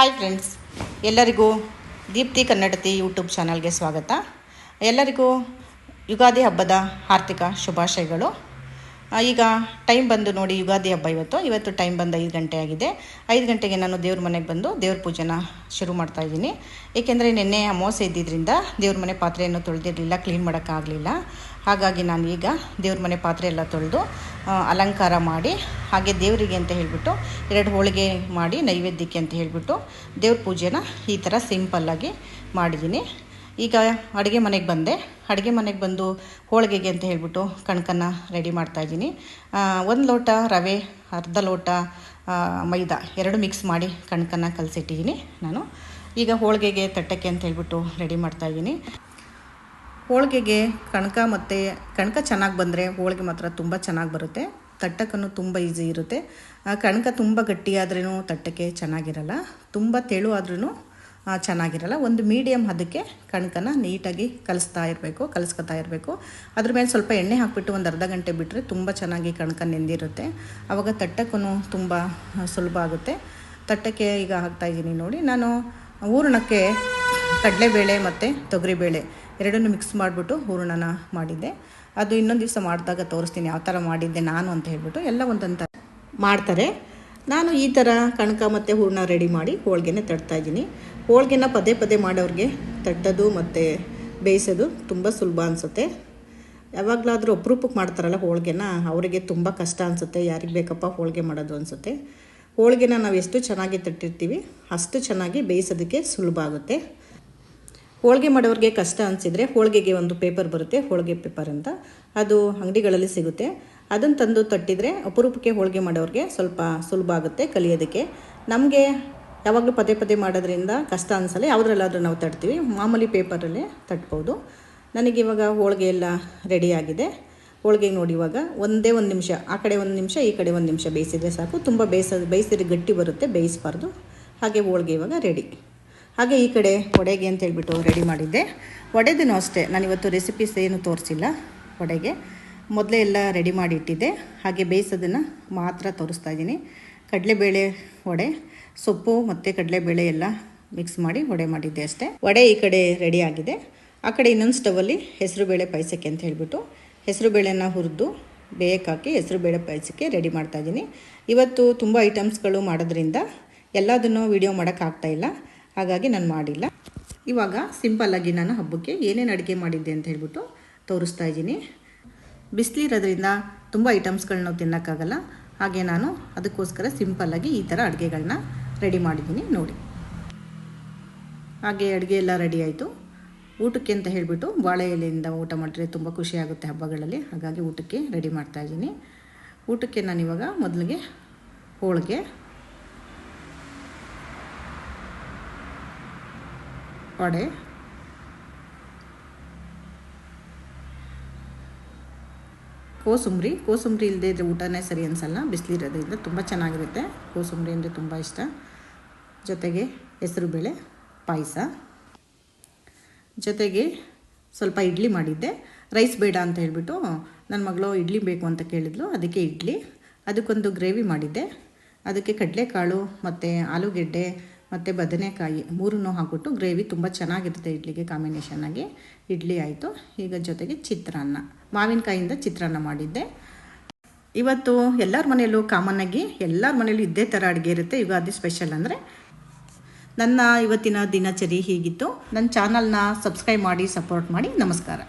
Hi friends ಎಲ್ಲರಿಗೂ ದೀಪ್ತಿ ಕನ್ನಡತಿ YouTube ಚಾನಲ್ಗೆ ಸ್ವಾಗತ. ಎಲ್ಲರಿಗೂ ಯುಗಾದಿ ಹಬ್ಬದ ಆರ್ಥಿಕ ಶುಭಾಶಯಗಳು. ಈಗ ಟೈಮ್ ಬಂದು ನೋಡಿ ಯುಗಾದಿ ಹಬ್ಬ ಇವತ್ತು. ಇವತ್ತು ಟೈಮ್ ಬಂದು ಐದು ಗಂಟೆ ಆಗಿದೆ. ಐದು ಗಂಟೆಗೆ ನಾನು ದೇವ್ರ ಮನೆಗೆ ಬಂದು ದೇವ್ರ ಪೂಜೆನ ಶುರು ಮಾಡ್ತಾ ಇದ್ದೀನಿ. ಏಕೆಂದರೆ ನಿನ್ನೆ ಅಮಾವಾಸ್ಯೆ ಇದ್ದಿದ್ದರಿಂದ ದೇವ್ರ ಮನೆ ಪಾತ್ರೆಯನ್ನು ತೊಳೆದಿರಲಿಲ್ಲ ಕ್ಲೀನ್ ಮಾಡೋಕ್ಕಾಗಲಿಲ್ಲ. ಹಾಗಾಗಿ ನಾನು ಈಗ ದೇವ್ರ ಮನೆ ಪಾತ್ರೆ ಎಲ್ಲ ತೊಳೆದು ಅಲಂಕಾರ ಮಾಡಿ, ಹಾಗೆ ದೇವರಿಗೆ ಅಂತ ಹೇಳಿಬಿಟ್ಟು, ಎರಡು ಹೋಳಿಗೆ ಮಾಡಿ ನೈವೇದ್ಯಕ್ಕೆ ಅಂತ ಹೇಳಿಬಿಟ್ಟು, ದೇವ್ರ ಪೂಜೆನ ಈ ಥರ ಸಿಂಪಲ್ಲಾಗಿ ಮಾಡಿದ್ದೀನಿ ಈಗ ಅಡುಗೆ ಮನೆಗೆ ಬಂದೆ. ಅಡುಗೆ ಮನೆಗೆ ಬಂದು ಹೋಳಿಗೆಗೆ ಅಂತ ಹೇಳಿಬಿಟ್ಟು ಕಣ್ಕನ್ನು ರೆಡಿ ಮಾಡ್ತಾಯಿದ್ದೀನಿ ಒಂದು ಲೋಟ ರವೆ, ಅರ್ಧ ಲೋಟ ಮೈದಾ ಎರಡು ಮಿಕ್ಸ್ ಮಾಡಿ ಕಣ್ಕನ್ನು ಕಲಸಿಟ್ಟಿದ್ದೀನಿ ನಾನು. ಈಗ ಹೋಳಿಗೆಗೆ ತಟ್ಟಕ್ಕೆ ಅಂತ ಹೇಳಿಬಿಟ್ಟು ರೆಡಿ ಮಾಡ್ತಾಯಿದ್ದೀನಿ ಹೋಳಿಗೆಗೆ ಕಣಕ ಮತ್ತು ಕಣಕ ಚೆನ್ನಾಗಿ ಬಂದರೆ ಹೋಳಿಗೆ ಮಾತ್ರ ತುಂಬ ಚೆನ್ನಾಗಿ ಬರುತ್ತೆ. ತಟ್ಟಕ್ಕೂ ತುಂಬ ಈಸಿ ಇರುತ್ತೆ. ಕಣಕ ತುಂಬ ಗಟ್ಟಿಯಾದ್ರೂ ತಟ್ಟಕ್ಕೆ ಚೆನ್ನಾಗಿರಲ್ಲ. ತುಂಬ ತೆಳು ಆದ್ರೂ ಚೆನ್ನಾಗಿರಲ್ಲ. ಒಂದು ಮೀಡಿಯಮ್ ಹದಕ್ಕೆ ಕಣಕನ ನೀಟಾಗಿ ಕಲಿಸ್ತಾ ಇರಬೇಕು, ಕಲಿಸ್ಕೊತಾ ಇರಬೇಕು. ಅದ್ರ ಮೇಲೆ ಸ್ವಲ್ಪ ಎಣ್ಣೆ ಹಾಕಿಬಿಟ್ಟು ಒಂದು ಅರ್ಧ ಗಂಟೆ ಬಿಟ್ಟರೆ ತುಂಬ ಚೆನ್ನಾಗಿ ಕಣಕ ನೆಂದಿರುತ್ತೆ. ಆವಾಗ ತಟ್ಟಕ್ಕೂ ತುಂಬ ಸುಲಭ ಆಗುತ್ತೆ. ತಟ್ಟಕ್ಕೆ ಈಗ ಹಾಕ್ತಾಯಿದ್ದೀನಿ ನೋಡಿ. ನಾನು ಹೂರಣಕ್ಕೆ ಕಡಲೆಬೇಳೆ ಮತ್ತು ತೊಗರಿಬೇಳೆ ಎರಡನ್ನೂ ಮಿಕ್ಸ್ ಮಾಡಿಬಿಟ್ಟು ಹೂರಣನ ಮಾಡಿದ್ದೆ. ಅದು ಇನ್ನೊಂದು ದಿವಸ ಮಾಡಿದಾಗ ತೋರಿಸ್ತೀನಿ ಯಾವ ಥರ ಮಾಡಿದ್ದೆ ನಾನು ಅಂತ ಹೇಳ್ಬಿಟ್ಟು ಎಲ್ಲ ಒಂದೊಂದು ಮಾಡ್ತಾರೆ. ನಾನು ಈ ಥರ ಕಣಕ ಮತ್ತು ಹೂರಣ ರೆಡಿ ಮಾಡಿ ಹೋಳಿಗೆನ ತಡ್ತಾಯಿದ್ದೀನಿ ಹೋಳಿಗೆನ ಪದೇ ಪದೇ ಮಾಡೋರಿಗೆ ತಟ್ಟೋದು ಮತ್ತು ಬೇಯಿಸೋದು ತುಂಬ ಸುಲಭ ಅನಿಸುತ್ತೆ. ಯಾವಾಗಲಾದರೂ ಅಪರೂಪಕ್ಕೆ ಮಾಡ್ತಾರಲ್ಲ ಹೋಳಿಗೆನ, ಅವರಿಗೆ ತುಂಬ ಕಷ್ಟ ಅನಿಸುತ್ತೆ. ಯಾರಿಗೆ ಬೇಕಪ್ಪ ಹೋಳಿಗೆ ಮಾಡೋದು ಅನಿಸುತ್ತೆ. ಹೋಳಿಗೆನ ನಾವು ಎಷ್ಟು ಚೆನ್ನಾಗಿ ತಟ್ಟಿರ್ತೀವಿ ಅಷ್ಟು ಚೆನ್ನಾಗಿ ಬೇಯಿಸೋದಕ್ಕೆ ಸುಲಭ ಆಗುತ್ತೆ. ಹೋಳಿಗೆ ಮಾಡೋರಿಗೆ ಕಷ್ಟ ಅನಿಸಿದರೆ ಹೋಳಿಗೆಗೆ ಒಂದು ಪೇಪರ್ ಬರುತ್ತೆ, ಹೋಳಿಗೆ ಪೇಪರ್ ಅಂತ. ಅದು ಅಂಗಡಿಗಳಲ್ಲಿ ಸಿಗುತ್ತೆ. ಅದನ್ನು ತಂದು ತಟ್ಟಿದರೆ ಅಪರೂಪಕ್ಕೆ ಹೋಳಿಗೆ ಮಾಡೋರಿಗೆ ಸ್ವಲ್ಪ ಸುಲಭ ಆಗುತ್ತೆ ಕಲಿಯೋದಕ್ಕೆ. ನಮಗೆ ಯಾವಾಗಲೂ ಪದೇ ಪದೇ ಮಾಡೋದ್ರಿಂದ ಕಷ್ಟ ಅನಿಸಲ್ಲ, ಯಾವುದ್ರಲ್ಲಾದರೂ ನಾವು ತಟ್ತೀವಿ. ಮಾಮೂಲಿ ಪೇಪರಲ್ಲೇ ತಟ್ಬೋದು. ನನಗಿವಾಗ ಹೋಳಿಗೆ ಎಲ್ಲ ರೆಡಿಯಾಗಿದೆ ಹೋಳಿಗೆ ನೋಡಿ ಇವಾಗ ಒಂದೇ ಒಂದು ನಿಮಿಷ, ಆ ಕಡೆ ಒಂದು ನಿಮಿಷ, ಈ ಕಡೆ ಒಂದು ನಿಮಿಷ ಬೇಯಿಸಿದರೆ ಸಾಕು. ತುಂಬ ಬೇಯಿಸ, ಬೇಯಿಸಿದ್ರೆ ಗಟ್ಟಿ ಬರುತ್ತೆ, ಬೇಯಿಸಬಾರ್ದು. ಹಾಗೆ ಹೋಳಿಗೆ ಇವಾಗ ರೆಡಿ. ಹಾಗೆ ಈ ಕಡೆ ವಡೆಗೆ ಅಂತ ಹೇಳ್ಬಿಟ್ಟು ರೆಡಿ ಮಾಡಿದ್ದೆ. ವಡೆದೂ ಅಷ್ಟೇ, ನಾನು ಇವತ್ತು ರೆಸಿಪೀಸ್ ಏನು ತೋರಿಸಿಲ್ಲ. ವಡೆಗೆ ಮೊದಲೇ ಎಲ್ಲ ರೆಡಿ ಮಾಡಿ ಇಟ್ಟಿದ್ದೆ ಹಾಗೆ ಬೇಯಿಸೋದನ್ನು ಮಾತ್ರ ತೋರಿಸ್ತಾ ಇದ್ದೀನಿ. ಕಡಲೆಬೇಳೆ ವಡೆ, ಸೊಪ್ಪು ಮತ್ತು ಕಡಲೆಬೇಳೆ ಎಲ್ಲ ಮಿಕ್ಸ್ ಮಾಡಿ ವಡೆ ಮಾಡಿದ್ದೆ ಅಷ್ಟೇ. ವಡೆ ಈ ಕಡೆ ರೆಡಿ ಆಗಿದೆ. ಆ ಕಡೆ ಇನ್ನೊಂದು ಸ್ಟವಲ್ಲಿ ಹೆಸರುಬೇಳೆ ಪಾಯಸಕ್ಕೆ ಅಂತ ಹೇಳ್ಬಿಟ್ಟು ಹೆಸರುಬೇಳೆನ ಹುರಿದು ಬೇಯಕ್ಕೆ ಹೆಸರುಬೇಳೆ ಪಾಯಸಕ್ಕೆ ರೆಡಿ ಮಾಡ್ತಾಯಿದ್ದೀನಿ ಇವತ್ತು ತುಂಬ ಐಟಮ್ಸ್ಗಳು ಮಾಡೋದ್ರಿಂದ ಎಲ್ಲದನ್ನು ವಿಡಿಯೋ ಮಾಡೋಕ್ಕಾಗ್ತಾಯಿಲ್ಲ ಹಾಗಾಗಿ ನಾನು ಮಾಡಿಲ್ಲ. ಇವಾಗ ಸಿಂಪಲ್ಲಾಗಿ ನಾನು ಹಬ್ಬಕ್ಕೆ ಏನೇನು ಅಡುಗೆ ಮಾಡಿದ್ದೆ ಅಂತ ಹೇಳ್ಬಿಟ್ಟು ತೋರಿಸ್ತಾ ಇದ್ದೀನಿ. ಬಿಸಿಲಿರೋದ್ರಿಂದ ತುಂಬ ಐಟಮ್ಸ್ಗಳನ್ನ ನಾವು ತಿನ್ನೋಕ್ಕಾಗಲ್ಲ. ಹಾಗೆ ನಾನು ಅದಕ್ಕೋಸ್ಕರ ಸಿಂಪಲ್ಲಾಗಿ ಈ ಥರ ಅಡುಗೆಗಳನ್ನ ರೆಡಿ ಮಾಡಿದ್ದೀನಿ ನೋಡಿ. ಹಾಗೆ ಅಡುಗೆ ಎಲ್ಲ ರೆಡಿ ಆಯಿತು. ಊಟಕ್ಕೆ ಅಂತ ಹೇಳಿಬಿಟ್ಟು ಬಾಳೆ ಎಲೆಯಿಂದ ಊಟ ಮಾಡಿದ್ರೆ ತುಂಬ ಖುಷಿಯಾಗುತ್ತೆ ಹಬ್ಬಗಳಲ್ಲಿ. ಹಾಗಾಗಿ ಊಟಕ್ಕೆ ರೆಡಿ ಮಾಡ್ತಾಯಿದ್ದೀನಿ ಊಟಕ್ಕೆ ನಾನಿವಾಗ ಮೊದಲಿಗೆ ಹೋಳಿಗೆ ವಡೆ ಕೋಸುಂಬರಿ ಕೋಸುಂಬರಿ ಇಲ್ಲದೆ ಇದ್ದರೆ ಊಟನೇ ಸರಿ ಅನಿಸಲ್ಲ, ಬಿಸಿಲಿರೋದ್ರಿಂದ ತುಂಬ ಚೆನ್ನಾಗಿರುತ್ತೆ. ಕೋಸುಂಬರಿ ಅಂದರೆ ತುಂಬ ಇಷ್ಟ. ಜೊತೆಗೆ ಹೆಸರುಬೇಳೆ ಪಾಯಸ. ಜೊತೆಗೆ ಸ್ವಲ್ಪ ಇಡ್ಲಿ ಮಾಡಿದ್ದೆ. ರೈಸ್ ಬೇಡ ಅಂತ ಹೇಳಿಬಿಟ್ಟು ನನ್ನ ಮಗಳು ಇಡ್ಲಿ ಬೇಕು ಅಂತ ಕೇಳಿದ್ಲು. ಅದಕ್ಕೆ ಇಡ್ಲಿ. ಅದಕ್ಕೊಂದು ಗ್ರೇವಿ ಮಾಡಿದ್ದೆ. ಅದಕ್ಕೆ ಕಡಲೆಕಾಳು ಮತ್ತು ಆಲೂಗೆಡ್ಡೆ ಮತ್ತು ಬದನೆಕಾಯಿ ಮೂರನ್ನೂ ಹಾಕ್ಬಿಟ್ಟು ಗ್ರೇವಿ ತುಂಬ ಚೆನ್ನಾಗಿರುತ್ತೆ ಇಡ್ಲಿಗೆ ಕಾಂಬಿನೇಷನ್ನಾಗಿ ಇಡ್ಲಿ ಆಯಿತು. ಈಗ ಜೊತೆಗೆ ಚಿತ್ರಾನ್ನ. ಮಾವಿನಕಾಯಿಂದ ಚಿತ್ರಾನ್ನ ಮಾಡಿದ್ದೆ. ಇವತ್ತು ಎಲ್ಲರ ಮನೆಯಲ್ಲೂ ಕಾಮನ್ನಾಗಿ ಎಲ್ಲರ ಮನೆಯಲ್ಲೂ ಇದ್ದೇ ಥರ ಅಡುಗೆ ಇರುತ್ತೆ. ಯುಗಾದಿ ಸ್ಪೆಷಲ್ ಅಂದರೆ. ನನ್ನ ಇವತ್ತಿನ ದಿನಚರಿ ಹೀಗಿತ್ತು. ನನ್ನ ಚಾನಲ್ನ ಸಬ್ಸ್ಕ್ರೈಬ್ ಮಾಡಿ ಸಪೋರ್ಟ್ ಮಾಡಿ. ನಮಸ್ಕಾರ.